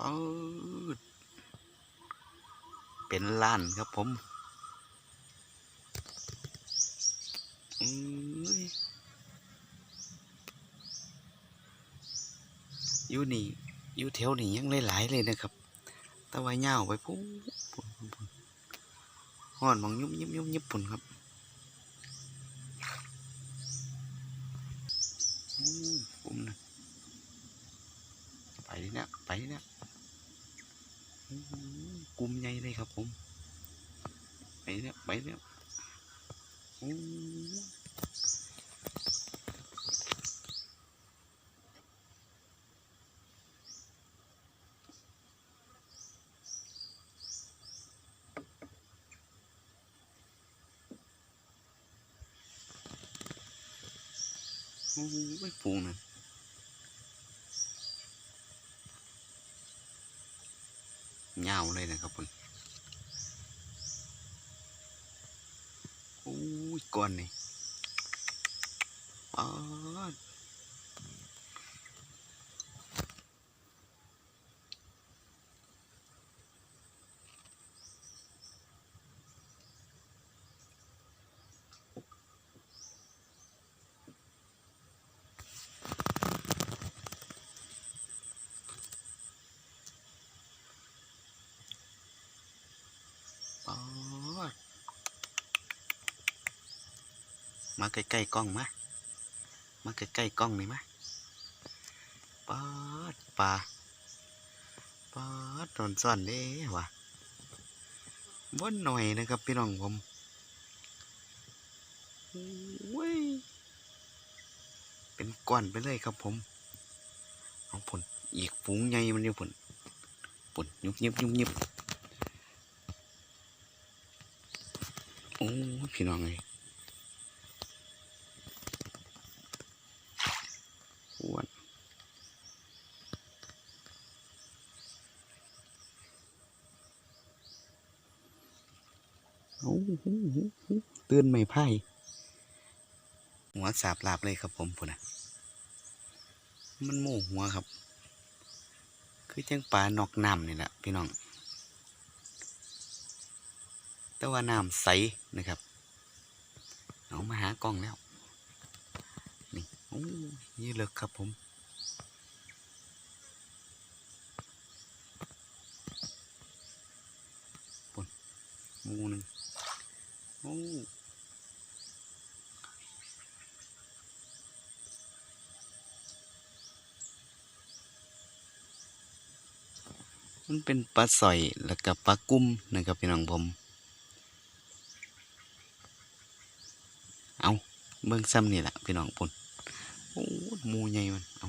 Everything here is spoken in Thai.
ปืดเป็นล้านครับผมอยู่นี่อยู่แถวนี้ยังหลายๆเลยนะครับ แต่ว่าเงาวไปปุ๊บปุ่นห่อนมองยุบยิบยุบยิบปุ่นครับอู้ปุ่มนะไปนี่ยไปนี่ยอู้ กลุ่มใหญ่เลยครับผม ไปเนี่ยไปเนี่ยอู้อู้ไม่ฟูงนะ เงาวเลยนะครับผมอู้ยก้อนนี่ปา มาใกล้ๆกล้องมา มาใกล้ๆกล้องนี่มาปาดปลาปาดโดนซ่อนเด้ว่ะบ่หน่อยนะครับพี่น้องผมโอ้ยเป็นก้อนไปเลยครับผม เอาผลอีกฝูงใหญ่มันอยู่ผลผลยุบยิบยุบยิบ โอ้พี่น้องเลยอ้วนโอ้โหเตือนไม่ไพ่หัวสาบลาบเลยครับผมพุ่นนะมันโมหัวครับ คือจังปลานอกน้ำนี่แหละพี่น้อง แต่ว่าน้ำใสนะครับเอามาหากล้องแล้ว นี่โอ้ยนี่เลิกครับผมปุ่นหมูหนึ่งโอ้มันเป็นปลาสอยแล้วก็ปลากุ้มนะครับพี่น้องผม เอาเบิ่งซ้ำนี่แหละพี่น้องปุ่นโอ้โหมูใหญ่มันเอา